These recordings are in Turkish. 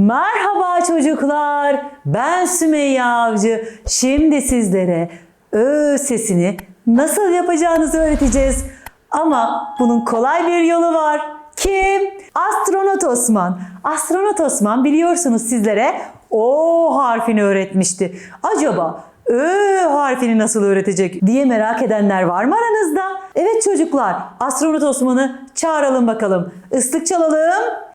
Merhaba çocuklar. Ben Sümeyye Avcı. Şimdi sizlere ö sesini nasıl yapacağınızı öğreteceğiz. Ama bunun kolay bir yolu var. Kim? Astronot Osman. Astronot Osman biliyorsunuz sizlere O harfini öğretmişti. Acaba Ö harfini nasıl öğretecek diye merak edenler var mı aranızda? Evet çocuklar, astronot Osman'ı çağıralım bakalım. Islık çalalım.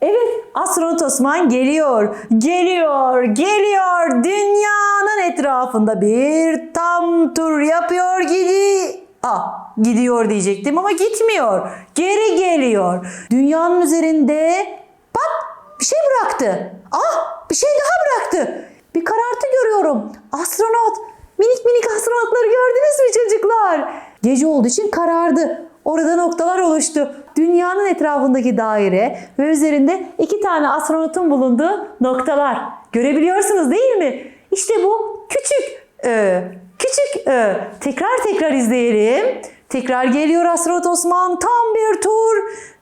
Evet, astronot Osman geliyor, geliyor, geliyor. Dünyanın etrafında bir tam tur yapıyor gidi. Ah, gidiyor diyecektim ama gitmiyor. Geri geliyor. Dünyanın üzerinde bak bir şey bıraktı. Ah, bir şey daha bıraktı. Bir karartı görüyorum. Astronot, minik minik astronotları gördünüz mü çocuklar? Gece olduğu için karardı. Orada noktalar oluştu. Dünyanın etrafındaki daire ve üzerinde iki tane astronotun bulunduğu noktalar. Görebiliyorsunuz değil mi? İşte bu küçük ö. Küçük ö. Tekrar tekrar izleyelim. Tekrar geliyor astronot Osman tam bir tur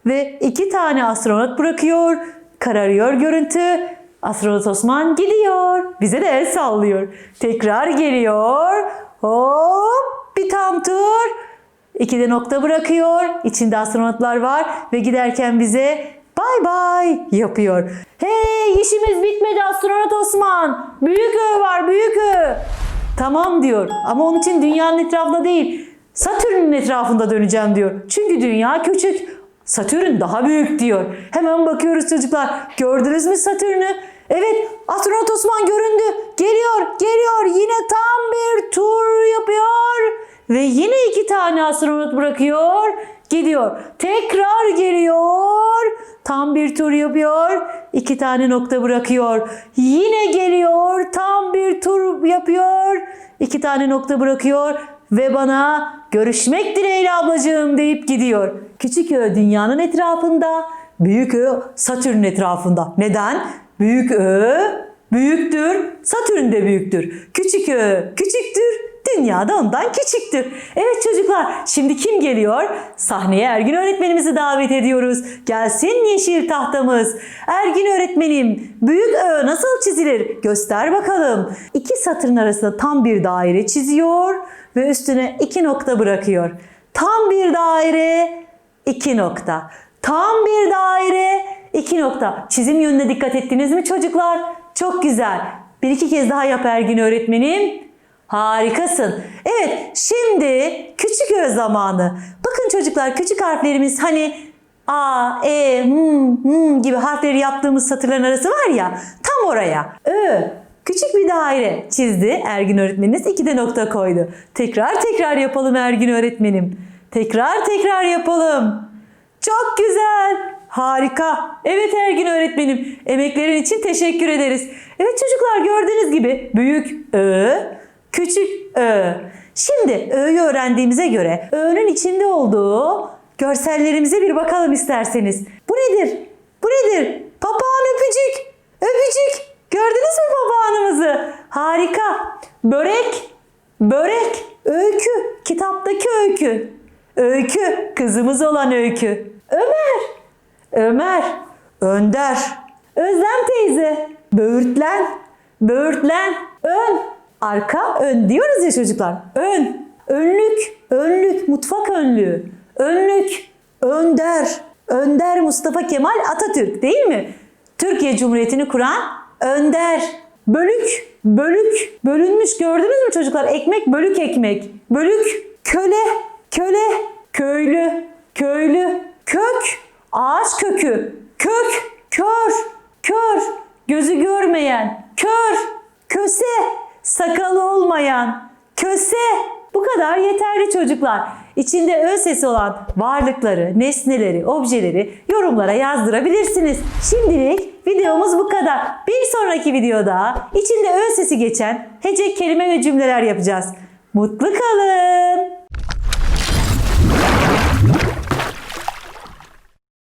ve iki tane astronot bırakıyor. Kararıyor görüntü. Astronot Osman gidiyor. Bize de el sallıyor. Tekrar geliyor. Hop bir tam tur. İkide nokta bırakıyor. İçinde astronotlar var ve giderken bize bay bay yapıyor. Hey işimiz bitmedi astronot Osman. Büyük ö var büyük ö. Tamam diyor ama onun için dünyanın etrafında değil Satürn'ün etrafında döneceğim diyor. Çünkü dünya küçük. Satürn daha büyük diyor. Hemen bakıyoruz çocuklar. Gördünüz mü Satürn'ü? Evet astronot Osman göründü. Geliyor geliyor yine tam bir tur yapıyor. Ve yine iki tane astronot bırakıyor. Gidiyor. Tekrar geliyor. Tam bir tur yapıyor. iki tane nokta bırakıyor. Yine geliyor. Tam bir tur yapıyor. iki tane nokta bırakıyor. Ve bana görüşmek dileğiyle ablacığım deyip gidiyor. Küçük Ö dünyanın etrafında. Büyük Ö Satürn etrafında. Neden? Büyük Ö büyüktür. Satürn de büyüktür. Küçük Ö küçüktür. Dünya da ondan küçüktür. Evet çocuklar şimdi kim geliyor? Sahneye Ergin öğretmenimizi davet ediyoruz. Gelsin yeşil tahtamız. Ergin öğretmenim büyük Ö nasıl çizilir? Göster bakalım. İki satırın arasında tam bir daire çiziyor ve üstüne iki nokta bırakıyor. Tam bir daire, iki nokta. Tam bir daire, iki nokta. Çizim yönüne dikkat ettiniz mi çocuklar? Çok güzel. Bir iki kez daha yap Ergin öğretmenim. Harikasın. Evet, şimdi küçük ö zamanı. Bakın çocuklar küçük harflerimiz hani A, E, M, M gibi harfleri yaptığımız satırların arası var ya tam oraya. Ö. Küçük bir daire çizdi Ergin öğretmeniniz. iki de nokta koydu. Tekrar tekrar yapalım Ergin öğretmenim. Tekrar tekrar yapalım. Çok güzel. Harika. Evet Ergin öğretmenim. Emeklerin için teşekkür ederiz. Evet çocuklar gördüğünüz gibi büyük Ö, küçük Ö. Şimdi Ö'yü öğrendiğimize göre Ö'nün içinde olduğu görsellerimize bir bakalım isterseniz. Bu nedir? Bu nedir? Papağan öpücük. Öpücük. Gördünüz mü papağanımızı? Harika. Börek. Börek. Öykü. Kitaptaki öykü. Öykü. Kızımız olan öykü. Ömer. Ömer. Önder. Özlem teyze. Böğürtlen. Böğürtlen. Ön. Arka ön diyoruz ya çocuklar. Ön. Önlük. Önlük. Mutfak önlüğü. Önlük. Önder. Önder Mustafa Kemal Atatürk değil mi? Türkiye Cumhuriyeti'ni kuran önder. Bölük. Bölük. Bölünmüş gördünüz mü çocuklar? Ekmek bölük ekmek. Bölük. Köle. Köle. Köylü. Köylü. Kök. Ağaç kökü. Kök. Kör. Kör. Gözü görmeyen. Kör. Köse. Sakalı olmayan. Köse. Bu kadar yeterli çocuklar. İçinde ö sesi olan varlıkları, nesneleri, objeleri yorumlara yazdırabilirsiniz. Şimdilik videomuz bu kadar. Bir sonraki videoda içinde ö sesi geçen hece kelime ve cümleler yapacağız. Mutlu kalın.